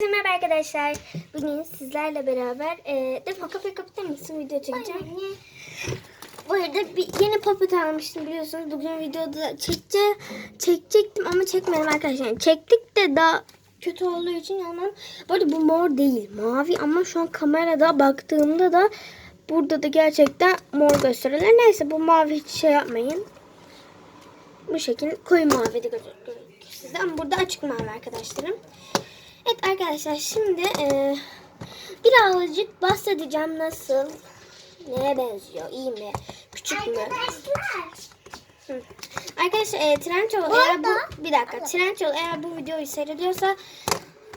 Merhaba arkadaşlar. Bugün sizlerle beraber e, Defne kapıyı kapatır mısın? Video çekeceğim. Bu arada bir yeni popet almıştım biliyorsunuz. Bugün videoda çekce, çekecektim ama çekmedim arkadaşlar. Yani çektik de daha kötü olduğu için yandan. Bu arada bu mor değil. Mavi ama şu an kamerada baktığımda da burada da gerçekten mor gösteriyorlar. Neyse bu mavi hiç şey yapmayın. Bu şekilde koyu mavi de gözüküyor sizde ama burada açık mavi arkadaşlarım. Evet arkadaşlar şimdi e, birazcık bahsedeceğim nasıl, neye benziyor, iyi mi, küçük mü? Hı. Arkadaşlar e, Trendyol eğer bu, bir dakika Trendyol eğer bu videoyu seyrediyorsa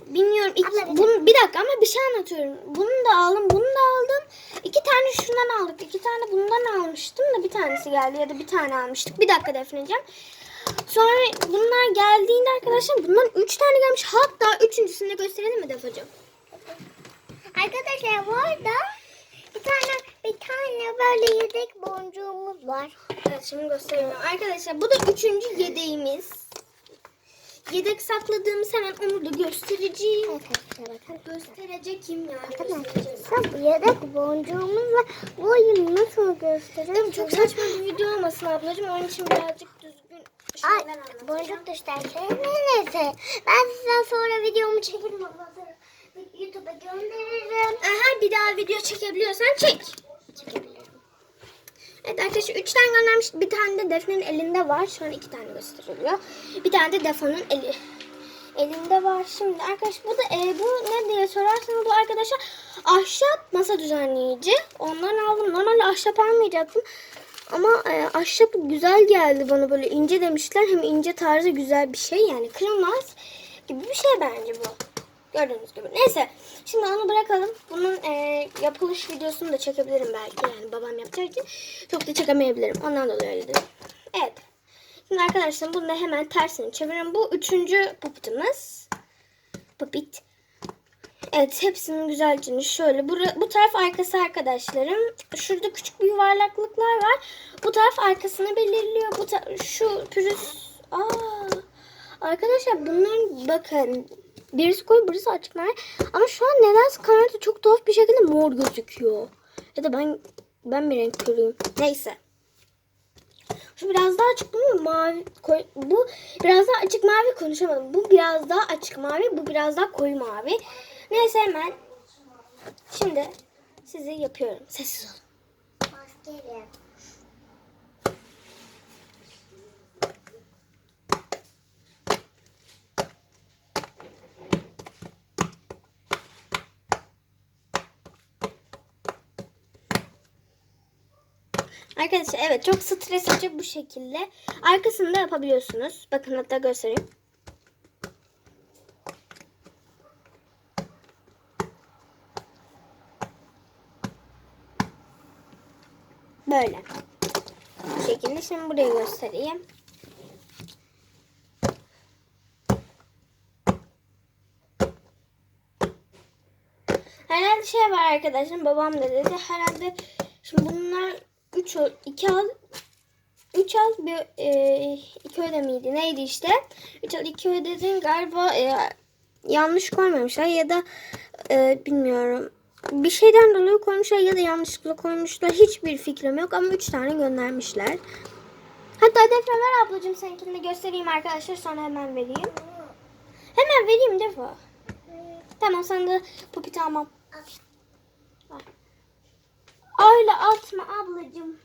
bilmiyorum ilk, bunu, bir dakika ama bir şey anlatıyorum. Bunu da aldım, bunu da aldım. İki tane şundan aldık, iki tane bundan almıştım da bir tanesi geldi ya da bir tane almıştık. Bir dakika defneceğim. Sonra bunlar geldiğinde arkadaşlar bundan 3 tane gelmiş. Hatta üçüncüsünü de gösterelim mi Defacığım? Arkadaşlar bu arada bir tane bir tane böyle yedek boncuğumuz var. Evet şimdi göstereyim. Arkadaşlar bu da üçüncü yedeğimiz. Yedek sakladığımız hemen onu da göstereceğim. Arkadaşlar bakın. Göstereceğim yani. göstereceğim. Arkadaşlar bu yedek boncuğumuz var. Bu oyunu nasıl mi? Çok saçma bir video olmasın ablacığım. Onun için birazcık Ay anlatacağım. boncuk da istersen neyse. Ben sizden sonra videomu çekerim. YouTube'a gönderirim. Aha bir daha video çekebiliyorsan çek. Çekebilirim. Evet arkadaşlar 3 tane göndermiş. Bir tane de Defne'nin elinde var. Şu an 2 tane gösteriliyor. Bir tane de Defne'nin eli elinde var. Şimdi arkadaşlar bu da e, bu ne diye sorarsanız bu arkadaşlar ahşap masa düzenleyici. Ondan aldım. Normalde ahşap almayacaktım. Ama e, ahşap güzel geldi bana böyle ince demişler. Hem ince tarzı güzel bir şey yani kırılmaz gibi bir şey bence bu. Gördüğünüz gibi. Neyse. Şimdi onu bırakalım. Bunun e, yapılış videosunu da çekebilirim belki. Yani babam yapacağı için. Çok da çekemeyebilirim. Ondan dolayı öyle dedim. Evet. Şimdi arkadaşlar bunu da hemen tersini çeviriyorum. Bu üçüncü popitimiz. Popit. Evet hepsinin güzelce şöyle. Bu, bu taraf arkası arkadaşlarım. Şurada küçük bir yuvarlaklıklar var. Bu taraf arkasını belirliyor. Bu şu pürüz. Aa, arkadaşlar bunların bakın. Birisi koyu birisi açık mavi. Ama şu an nedense kamerada çok tuhaf bir şekilde mor gözüküyor. Ya da ben ben bir renk körüyüm. Neyse. Şu biraz daha açık bu mavi koyu, bu biraz daha açık mavi konuşamadım. Bu biraz daha açık mavi, bu biraz daha koyu mavi. Neyse hemen şimdi sizi yapıyorum. Sessiz olun. Maskeyle. Arkadaşlar evet çok stresli bu şekilde. Arkasını da yapabiliyorsunuz. Bakın hatta göstereyim. Böyle. Bu şekilde. Şimdi buraya göstereyim. Herhalde şey var arkadaşlar. Babam da dedi. Herhalde şimdi bunlar 3 2 al 3 al bir e, iki öde miydi? Neydi işte? 3 al 2 ödedin galiba e, yanlış koymamışlar ya da e, bilmiyorum. Bir şeyden dolayı koymuşlar ya da yanlışlıkla koymuşlar. Hiçbir fikrim yok ama 3 tane göndermişler. Hatta Defne ver ablacığım seninkini de göstereyim arkadaşlar sonra hemen vereyim. Hemen vereyim Defne. Tamam sen de popit almam. Öyle atma ablacığım.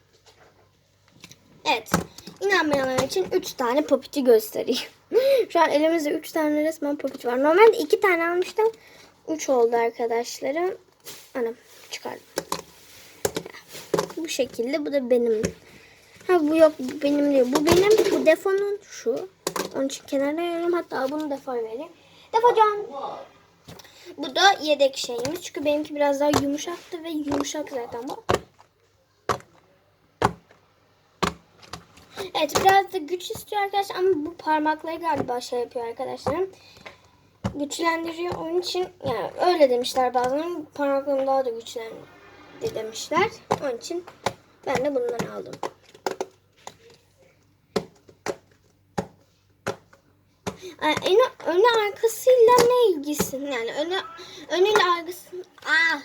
Evet. İnanmayanlar için 3 tane popiti göstereyim. Şu an elimizde 3 tane resmen popit var. Normalde 2 tane almıştım. 3 oldu arkadaşlarım. Anam çıkardım. Bu şekilde. Bu da benim. Ha bu yok benim değil. Bu benim. Bu defonun şu. Onun için kenara ayırıyorum. Hatta bunu defa vereyim. Defocan. Bu da yedek şeyimiz. Çünkü benimki biraz daha yumuşaktı ve yumuşak zaten bu. Evet biraz da güç istiyor arkadaşlar ama bu parmakları galiba şey yapıyor arkadaşlarım. Güçlendiriyor onun için yani öyle demişler bazen parmaklarım daha da güçlendi demişler. Onun için ben de bundan aldım. e, önü, önü arkasıyla ne ilgisi? Yani önü önüyle arkası Aa,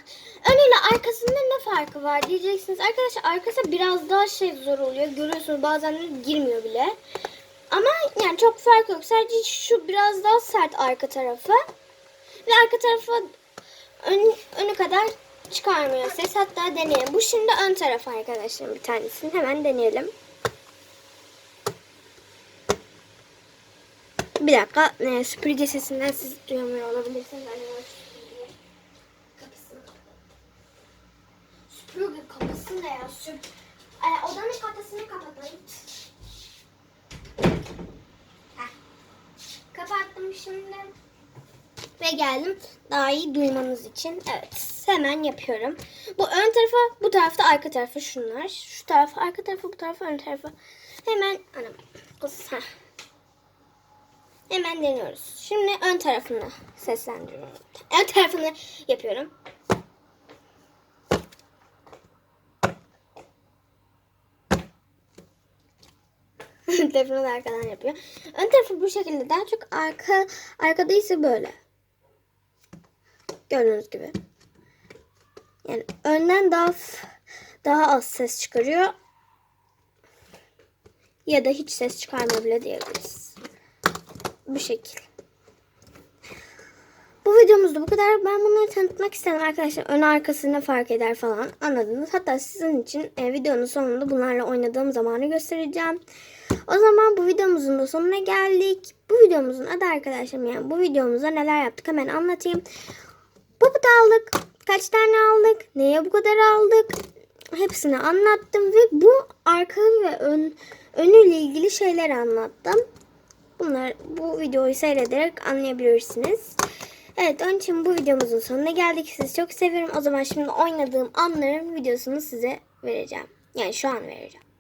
önüyle arkasında ne farkı var diyeceksiniz. Arkadaşlar arkası biraz daha şey zor oluyor. Görüyorsunuz bazen girmiyor bile. Ama yani çok fark yok. Sadece şu biraz daha sert arka tarafı. Ve arka tarafı ön, önü kadar çıkarmıyor ses. Hatta deneyelim. Bu şimdi ön taraf arkadaşlar bir tanesini. Hemen deneyelim. Bir dakika. E, süpürge sesinden siz duyamıyor olabilirsiniz. Hani süpürge kapısı ne ya? Süp e, odanın kapısını kapatayım. Heh. Şimdi. Ve geldim daha iyi duymanız için. Evet hemen yapıyorum. Bu ön tarafa bu tarafta arka tarafı şunlar. Şu tarafa arka tarafı bu tarafa ön tarafı. Hemen anam. Heh. Hemen deniyoruz. Şimdi ön tarafını seslendiriyorum. Ön tarafını yapıyorum. Tarafını da arkadan yapıyor. Ön tarafı bu şekilde daha çok arka arkada böyle. Gördüğünüz gibi. Yani önden daha daha az ses çıkarıyor. Ya da hiç ses çıkarmıyor bile diyebiliriz. Bu şekil. Bu videomuzda bu kadar. Ben bunları tanıtmak istedim arkadaşlar. Ön arkası ne fark eder falan anladınız. Hatta sizin için e, videonun sonunda bunlarla oynadığım zamanı göstereceğim. O zaman bu videomuzun da sonuna geldik. Bu videomuzun adı arkadaşlarım yani bu videomuzda neler yaptık hemen anlatayım. Poput aldık. Kaç tane aldık? Neye bu kadar aldık? Hepsini anlattım ve bu arka ve ön önüyle ilgili şeyler anlattım. Bunlar bu videoyu seyrederek anlayabilirsiniz. Evet onun için bu videomuzun sonuna geldik. Sizi çok seviyorum. O zaman şimdi oynadığım anların videosunu size vereceğim. Yani şu an vereceğim.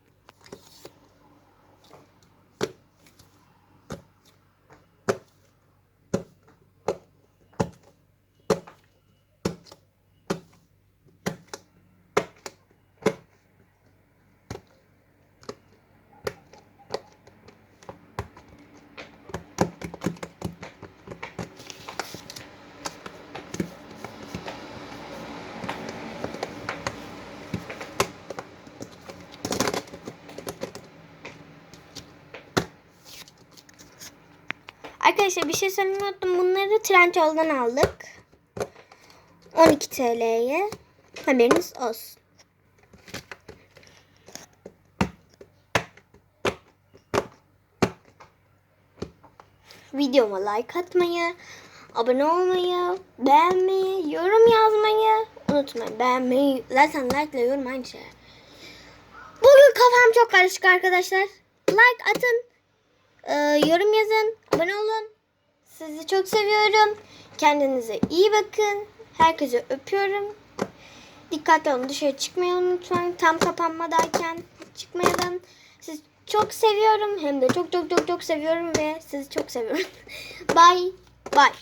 Arkadaşlar bir şey söylemeyi. Bunları Trendyol'dan aldık. 12 TL'ye. Haberiniz olsun. Videoma like atmayı, abone olmayı, beğenmeyi, yorum yazmayı unutmayın. Beğenmeyi, zaten like ile yorum aynı şey. Bugün kafam çok karışık arkadaşlar. Like atın, ee, yorum yazın, abone olun. Sizi çok seviyorum. Kendinize iyi bakın. Herkese öpüyorum. Dikkatli olun dışarı çıkmayalım lütfen. Tam kapanmadayken çıkmayalım. Sizi çok seviyorum. Hem de çok çok çok çok seviyorum ve sizi çok seviyorum. bye bye.